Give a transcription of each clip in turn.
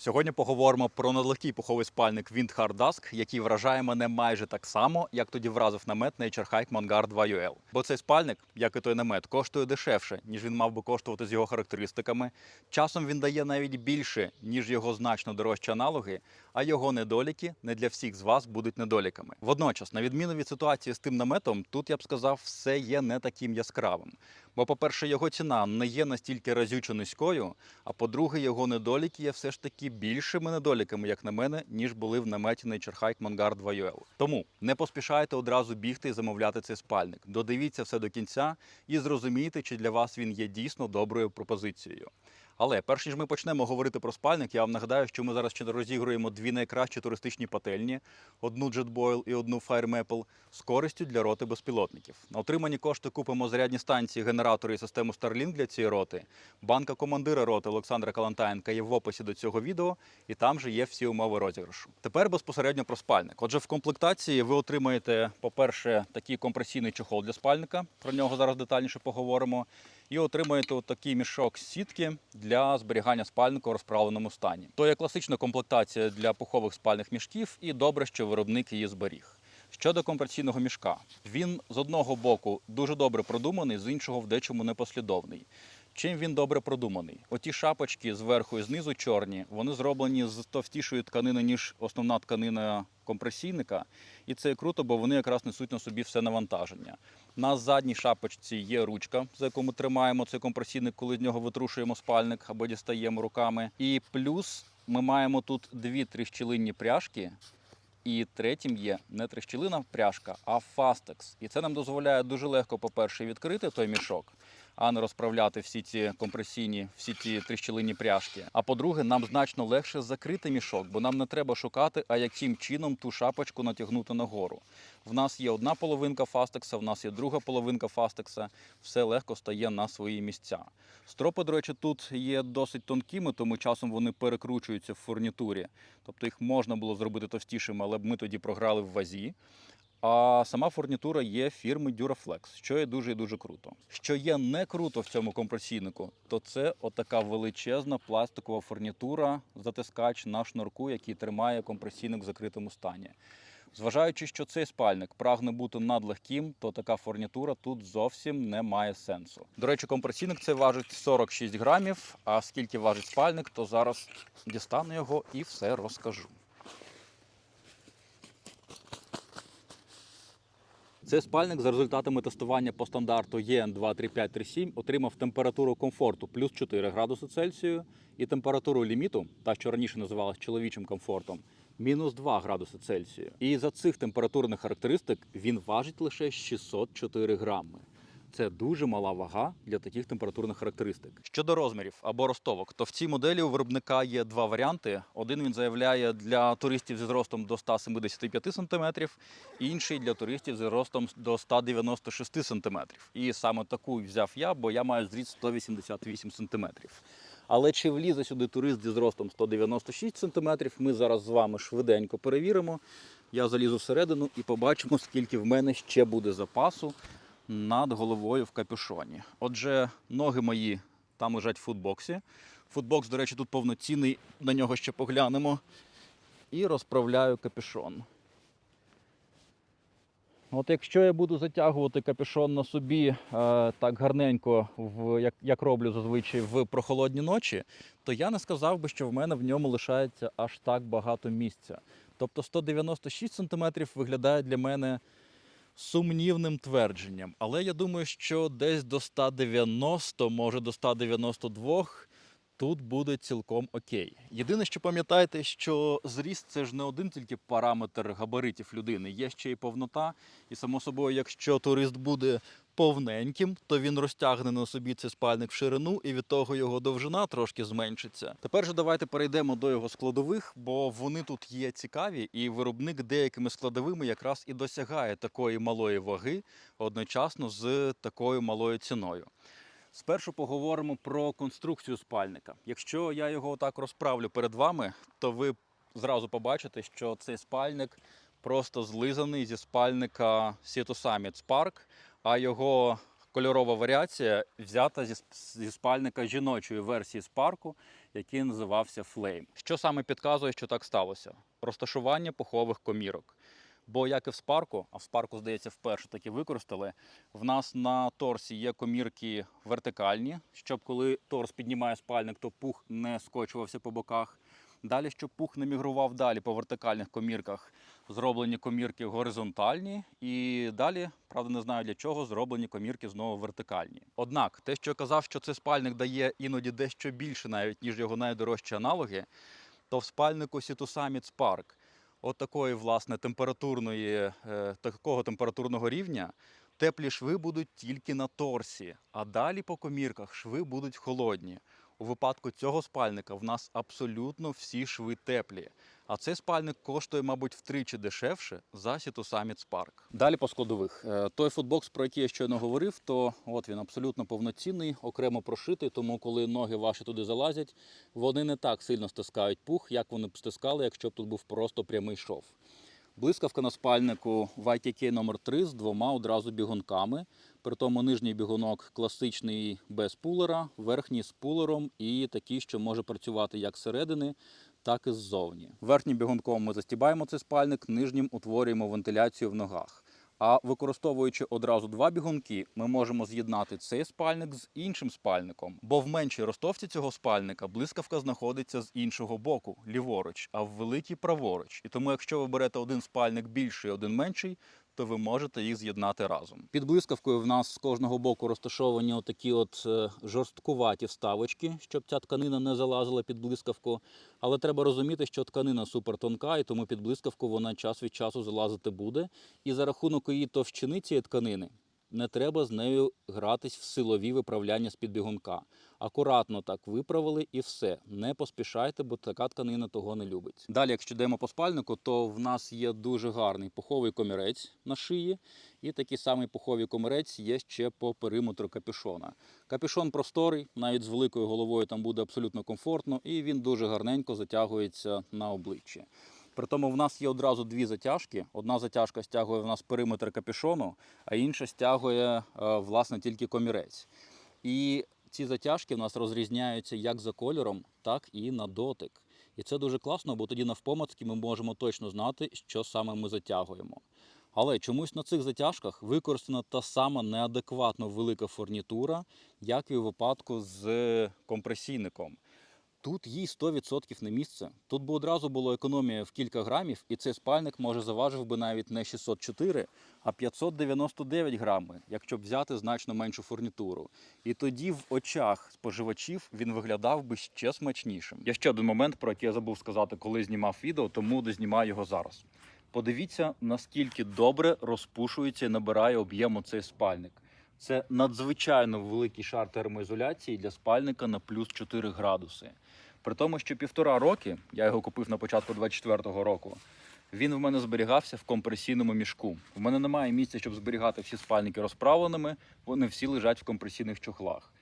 Сьогодні поговоримо про надлегкий пуховий спальник Windhard Dusk, який вражає мене майже так само, як тоді вразив намет Nature Hike Mongar 2 UL. Бо цей спальник, як і той намет, коштує дешевше, ніж він мав би коштувати з його характеристиками. Часом він дає навіть більше, ніж його значно дорожчі аналоги, а його недоліки не для всіх з вас будуть недоліками. Водночас, на відміну від ситуації з тим наметом, тут я б сказав, все є не таким яскравим. Бо, по-перше, його ціна не є настільки разючо низькою, а по-друге, його недоліки є все ж таки більшими недоліками, як на мене, ніж були в наметі Nature Hike Mongar 2 UL. Тому не поспішайте одразу бігти і замовляти цей спальник. Додивіться все до кінця і зрозумійте, чи для вас він є дійсно доброю пропозицією. Але перш ніж ми почнемо говорити про спальник, я вам нагадаю, що ми зараз ще розігруємо дві найкращі туристичні пательні: одну JetBoil і одну Fire Maple з користю для роти безпілотників. На отримані кошти купимо зарядні станції, генератори і систему Starlink для цієї роти. Банка командира роти Олександра Калантаєнка є в описі до цього відео, і там же є всі умови розіграшу. Тепер безпосередньо про спальник. Отже, в комплектації ви отримаєте, по-перше, такий компресійний чохол для спальника. Про нього зараз детальніше поговоримо. І отримаєте отакий мішок сітки для зберігання спальника у розправленому стані. То є класична комплектація для пухових спальних мішків, і добре, що виробник її зберіг. Щодо компресійного мішка, він з одного боку дуже добре продуманий, з іншого в дечому непослідовний. Чим він добре продуманий? Оті шапочки зверху і знизу чорні, вони зроблені з товстішої тканини, ніж основна тканина компресійника. І це круто, бо вони якраз несуть на собі все навантаження. На задній шапочці є ручка, за яку ми тримаємо цей компресійник, коли з нього витрушуємо спальник або дістаємо руками. І плюс ми маємо тут дві тріщелинні пряжки. І третім є не трещелина пряжка, а фастекс. І це нам дозволяє дуже легко, по-перше, відкрити той мішок, а не розправляти всі ці компресійні, всі ці тріщелинні пряжки. А по-друге, нам значно легше закрити мішок, бо нам не треба шукати, а яким чином ту шапочку натягнути нагору. В нас є одна половинка фастекса, в нас є друга половинка фастекса. Все легко стає на свої місця. Стропи, до речі, тут є досить тонкими, тому часом вони перекручуються в фурнітурі. Тобто їх можна було зробити товстішими, але б ми тоді програли в вазі. А сама фурнітура є фірми Duraflex, що є дуже і дуже круто. Що є не круто в цьому компресійнику, то це отака величезна пластикова фурнітура, затискач на шнурку, який тримає компресійник в закритому стані. Зважаючи, що цей спальник прагне бути надлегким, то така фурнітура тут зовсім не має сенсу. До речі, компресійник цей важить 46 грамів. А скільки важить спальник, то зараз дістану його і все розкажу. Цей спальник за результатами тестування по стандарту ЄН 23537 отримав температуру комфорту плюс 4 градуси Цельсію і температуру ліміту, та що раніше називалась чоловічим комфортом, мінус 2 градуси Цельсію. І за цих температурних характеристик він важить лише 604 грами. Це дуже мала вага для таких температурних характеристик. Щодо розмірів або ростовок, то в цій моделі у виробника є два варіанти. Один він заявляє для туристів зі зростом до 175 см, інший для туристів зі зростом до 196 см. І саме таку взяв я, бо я маю зріст 188 см. Але чи влізе сюди турист зі зростом 196 см, ми зараз з вами швиденько перевіримо. Я залізу всередину і побачимо, скільки в мене ще буде запасу над головою в капюшоні. Отже, ноги мої там лежать в футбоксі. Футбокс, до речі, тут повноцінний, на нього ще поглянемо. І розправляю капюшон. От якщо я буду затягувати капюшон на собі е, так гарненько, в, як, як роблю зазвичай в прохолодні ночі, то я не сказав би, що в мене в ньому лишається аж так багато місця. Тобто 196 см виглядає для мене сумнівним твердженням. Але я думаю, що десь до 190, може до 192 тут буде цілком окей. Єдине, що пам'ятайте, що зріст це ж не один тільки параметр габаритів людини, є ще й повнота. І само собою, якщо турист буде повненьким, то він розтягне на собі цей спальник в ширину, і від того його довжина трошки зменшиться. Тепер же давайте перейдемо до його складових, бо вони тут є цікаві, і виробник деякими складовими якраз і досягає такої малої ваги одночасно з такою малою ціною. Спершу поговоримо про конструкцію спальника. Якщо я його так розправлю перед вами, то ви зразу побачите, що цей спальник просто злизаний зі спальника Seto Summit а його кольорова варіація взята зі, спальника жіночої версії спарку, який називався Flame. Що саме підказує, що так сталося? Розташування пухових комірок. Бо як і в спарку, а в спарку, здається, вперше таки використали. В нас на торсі є комірки вертикальні, щоб коли торс піднімає спальник, то пух не скочувався по боках. Далі, щоб пух не мігрував далі по вертикальних комірках, зроблені комірки горизонтальні, і далі, правда, не знаю для чого, зроблені комірки знову вертикальні. Однак, те, що я казав, що цей спальник дає іноді дещо більше, навіть ніж його найдорожчі аналоги, то в спальнику Situ Summit Spark от власне температурної, е, такого температурного рівня. Теплі шви будуть тільки на торсі, а далі по комірках шви будуть холодні. У випадку цього спальника в нас абсолютно всі шви теплі. А цей спальник коштує, мабуть, втричі дешевше за Situ Summit Spark. Далі по складових. Е, Той футбокс, про який я щойно говорив, то от він абсолютно повноцінний, окремо прошитий, тому коли ноги ваші туди залазять, вони не так сильно стискають пух, як вони б стискали, якщо б тут був просто прямий шов. Блискавка на спальнику YTK номер 3 з двома одразу бігунками. При тому нижній бігунок класичний без пулера, верхній з пулером і такий, що може працювати як зсередини, так і ззовні. Верхнім бігунком ми застібаємо цей спальник, нижнім утворюємо вентиляцію в ногах. А використовуючи одразу два бігунки, ми можемо з'єднати цей спальник з іншим спальником. Бо в меншій ростовці цього спальника блискавка знаходиться з іншого боку, ліворуч, а в великій праворуч. І тому, якщо ви берете один спальник більший, один менший, то ви можете їх з'єднати разом. Під блискавкою в нас з кожного боку розташовані отакі от е, жорсткуваті вставочки, щоб ця тканина не залазила під блискавку. Але треба розуміти, що тканина супертонка, і тому під блискавку вона час від часу залазити буде. І за рахунок її товщини цієї тканини не треба з нею гратись в силові виправляння з-під бігунка. Акуратно так виправили і все. Не поспішайте, бо така тканина того не любить. Далі, якщо йдемо по спальнику, то в нас є дуже гарний пуховий комірець на шиї, і такий самий пуховий комірець є ще по периметру капюшона. Капюшон просторий, навіть з великою головою там буде абсолютно комфортно, і він дуже гарненько затягується на обличчі. Притому в нас є одразу дві затяжки. Одна затяжка стягує в нас периметр капюшону, а інша стягує е, власне тільки комірець. І ці затяжки в нас розрізняються як за кольором, так і на дотик. І це дуже класно, бо тоді навпомацьки ми можемо точно знати, що саме ми затягуємо. Але чомусь на цих затяжках використана та сама неадекватно велика фурнітура, як і у випадку з компресійником. Тут їй 100% не місце. Тут би одразу було економія в кілька грамів, і цей спальник може заважив би навіть не 604, а 599 грами, якщо б взяти значно меншу фурнітуру. І тоді в очах споживачів він виглядав би ще смачнішим. Є ще один момент, про який я забув сказати, коли знімав відео, тому дознімаю його зараз. Подивіться, наскільки добре розпушується і набирає об'єму цей спальник. Це надзвичайно великий шар термоізоляції для спальника на плюс 4 градуси. При тому, що півтора роки, я його купив на початку 24-го року, він в мене зберігався в компресійному мішку. В мене немає місця, щоб зберігати всі спальники розправленими, вони всі лежать в компресійних чохлах.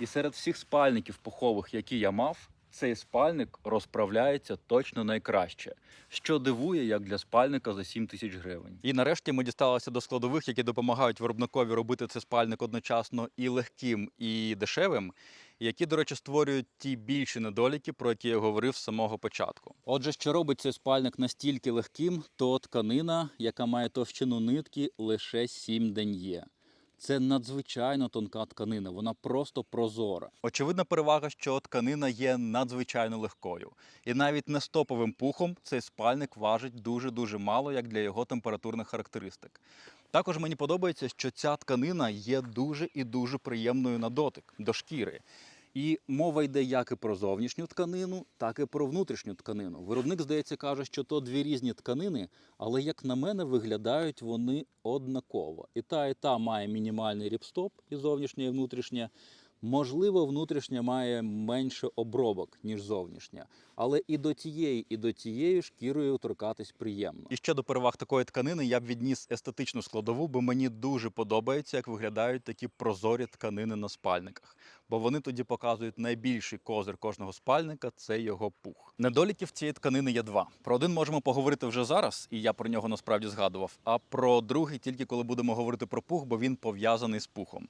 І серед всіх спальників пухових, які я мав, цей спальник розправляється точно найкраще, що дивує як для спальника за 7 тисяч гривень. І нарешті ми дісталися до складових, які допомагають виробникові робити цей спальник одночасно і легким, і дешевим. Які, до речі, створюють ті більші недоліки, про які я говорив з самого початку. Отже, що робить цей спальник настільки легким, то тканина, яка має товщину нитки, лише 7 ден'є. Це надзвичайно тонка тканина, вона просто прозора. Очевидна перевага, що тканина є надзвичайно легкою. І навіть не стоповим пухом цей спальник важить дуже-дуже мало, як для його температурних характеристик. Також мені подобається, що ця тканина є дуже і дуже приємною на дотик до шкіри. І мова йде як і про зовнішню тканину, так і про внутрішню тканину. Виробник, здається, каже, що то дві різні тканини, але як на мене, виглядають вони однаково. І та, і та має мінімальний ріпстоп, і зовнішня, і внутрішня. Можливо, внутрішня має менше обробок, ніж зовнішня, але і до тієї, і до тієї шкірою торкатись приємно. І ще до переваг такої тканини я б відніс естетичну складову, бо мені дуже подобається, як виглядають такі прозорі тканини на спальниках. Бо вони тоді показують найбільший козир кожного спальника це його пух. Недоліків цієї тканини є два. Про один можемо поговорити вже зараз, і я про нього насправді згадував. А про другий тільки коли будемо говорити про пух, бо він пов'язаний з пухом.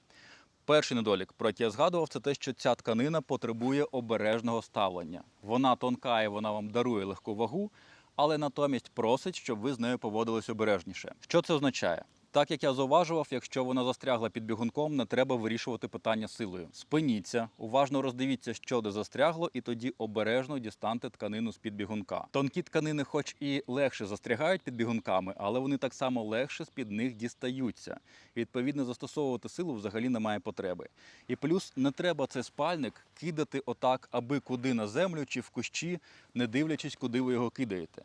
Перший недолік, про який я згадував, це те, що ця тканина потребує обережного ставлення. Вона тонка і вона вам дарує легку вагу, але натомість просить, щоб ви з нею поводились обережніше. Що це означає? Так як я зауважував, якщо вона застрягла під бігунком, не треба вирішувати питання силою. Спиніться, уважно роздивіться, що де застрягло, і тоді обережно дістаньте тканину з під бігунка. Тонкі тканини, хоч і легше застрягають під бігунками, але вони так само легше з під них дістаються. Відповідно, застосовувати силу взагалі немає потреби. І плюс не треба цей спальник кидати отак, аби куди на землю чи в кущі, не дивлячись, куди ви його кидаєте.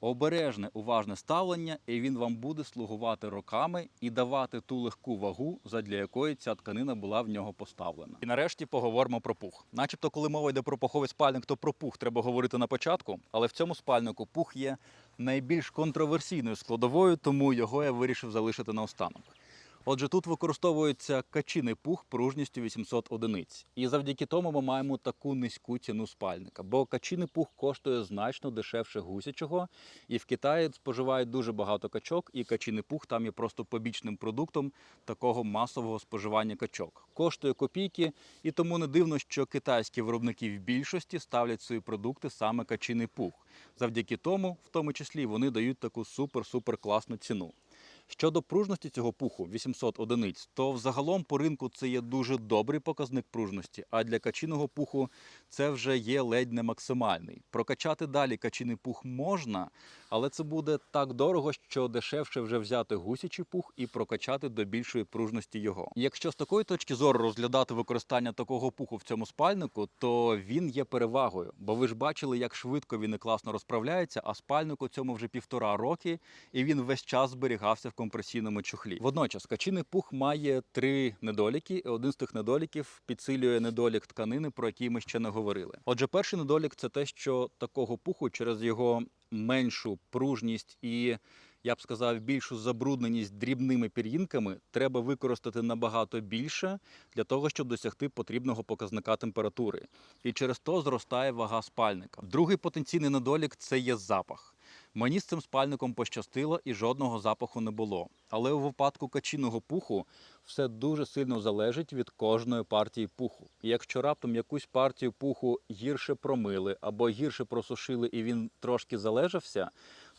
Обережне, уважне ставлення, і він вам буде слугувати роками і давати ту легку вагу, задля якої ця тканина була в нього поставлена. І нарешті поговоримо про пух. Начебто, коли мова йде про пуховий спальник, то про пух треба говорити на початку, але в цьому спальнику пух є найбільш контроверсійною складовою, тому його я вирішив залишити наостанок. Отже, тут використовується качиний пух пружністю 800 одиниць. І завдяки тому ми маємо таку низьку ціну спальника. Бо качиний пух коштує значно дешевше гусячого. І в Китаї споживають дуже багато качок, і качиний пух там є просто побічним продуктом такого масового споживання качок. Коштує копійки, і тому не дивно, що китайські виробники в більшості ставлять свої продукти саме качиний пух. Завдяки тому, в тому числі, вони дають таку супер-супер класну ціну. Щодо пружності цього пуху 800 одиниць, то взагалом по ринку це є дуже добрий показник пружності, а для качиного пуху це вже є ледь не максимальний. Прокачати далі качиний пух можна, але це буде так дорого, що дешевше вже взяти гусячий пух і прокачати до більшої пружності його. Якщо з такої точки зору розглядати використання такого пуху в цьому спальнику, то він є перевагою, бо ви ж бачили, як швидко він і класно розправляється, а спальнику цьому вже півтора роки, і він весь час зберігався в компресійному чохлі. Водночас качиний пух має три недоліки, і один з тих недоліків підсилює недолік тканини, про який ми ще не говорили. Отже, перший недолік це те, що такого пуху через його меншу пружність і. Я б сказав, більшу забрудненість дрібними пір'їнками треба використати набагато більше для того, щоб досягти потрібного показника температури. І через то зростає вага спальника. Другий потенційний недолік це є запах. Мені з цим спальником пощастило і жодного запаху не було. Але у випадку качиного пуху все дуже сильно залежить від кожної партії пуху. Якщо раптом якусь партію пуху гірше промили або гірше просушили і він трошки залежався,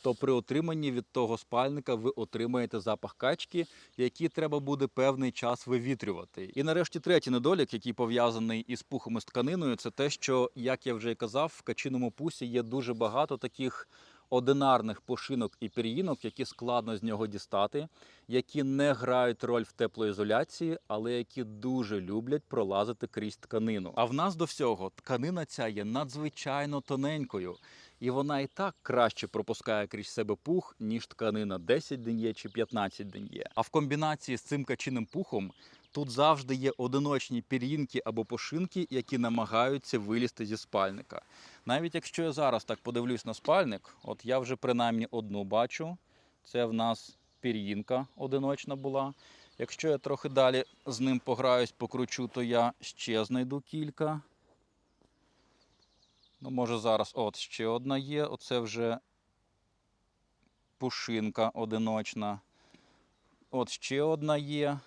то при отриманні від того спальника ви отримаєте запах качки, який треба буде певний час вивітрювати. І нарешті третій недолік, який пов'язаний із пухом і з тканиною, це те, що, як я вже казав, в качиному пусі є дуже багато таких одинарних пушинок і пір'їнок, які складно з нього дістати, які не грають роль в теплоізоляції, але які дуже люблять пролазити крізь тканину. А в нас до всього тканина ця є надзвичайно тоненькою. І вона і так краще пропускає крізь себе пух, ніж тканина 10 ден'є чи 15 ден'є. А в комбінації з цим качиним пухом тут завжди є одиночні пір'їнки або пошинки, які намагаються вилізти зі спальника. Навіть якщо я зараз так подивлюсь на спальник, от я вже принаймні одну бачу. Це в нас пір'їнка одиночна була. Якщо я трохи далі з ним пограюсь, покручу, то я ще знайду кілька. Ну, може зараз от ще одна є. Оце вже пушинка одиночна. От ще одна є.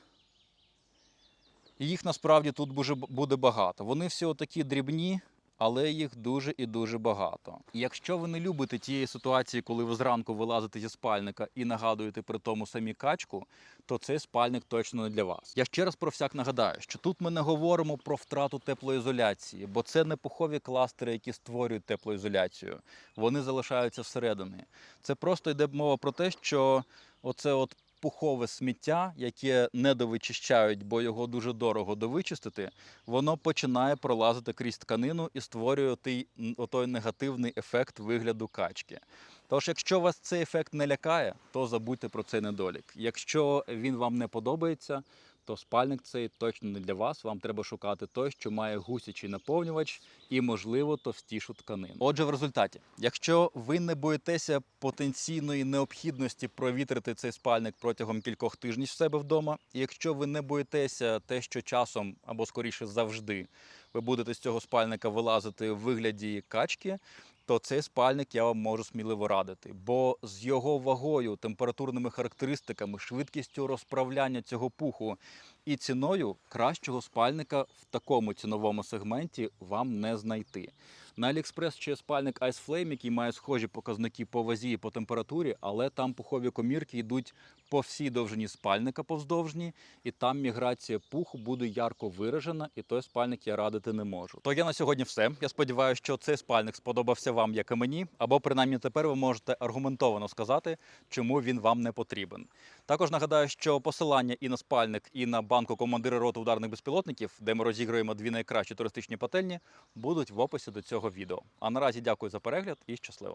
Їх насправді тут буде- багато. Вони всі такі дрібні, але їх дуже і дуже багато. Якщо ви не любите тієї ситуації, коли ви зранку вилазите зі спальника і нагадуєте при тому самі качку, то цей спальник точно не для вас. Я ще раз про всяк нагадаю, що тут ми не говоримо про втрату теплоізоляції, бо це не пухові кластери, які створюють теплоізоляцію. Вони залишаються всередині. Це просто йде мова про те, що оце от пухове сміття, яке не довичищають, бо його дуже дорого довичистити, воно починає пролазити крізь тканину і створює той, той негативний ефект вигляду качки. Тож, якщо вас цей ефект не лякає, то забудьте про цей недолік. Якщо він вам не подобається, то спальник цей точно не для вас. Вам треба шукати той, що має гусячий наповнювач і, можливо, товстішу тканину. Отже, в результаті, якщо ви не боїтеся потенційної необхідності провітрити цей спальник протягом кількох тижнів в себе вдома, і якщо ви не боїтеся те, що часом або скоріше завжди ви будете з цього спальника вилазити в вигляді качки, то цей спальник я вам можу сміливо радити. Бо з його вагою, температурними характеристиками, швидкістю розправляння цього пуху і ціною кращого спальника в такому ціновому сегменті вам не знайти. На AliExpress є спальник Ice Flame, який має схожі показники по вазі і по температурі, але там пухові комірки йдуть по всій довжині спальника повздовжній, і там міграція пуху буде ярко виражена, і той спальник я радити не можу. То я на сьогодні все. Я сподіваюся, що цей спальник сподобався вам, як і мені, або принаймні тепер ви можете аргументовано сказати, чому він вам не потрібен. Також нагадаю, що посилання і на спальник, і на банку командира роти ударних безпілотників, де ми розігруємо дві найкращі туристичні пательні, будуть в описі до цього відео. А наразі дякую за перегляд і щасливо.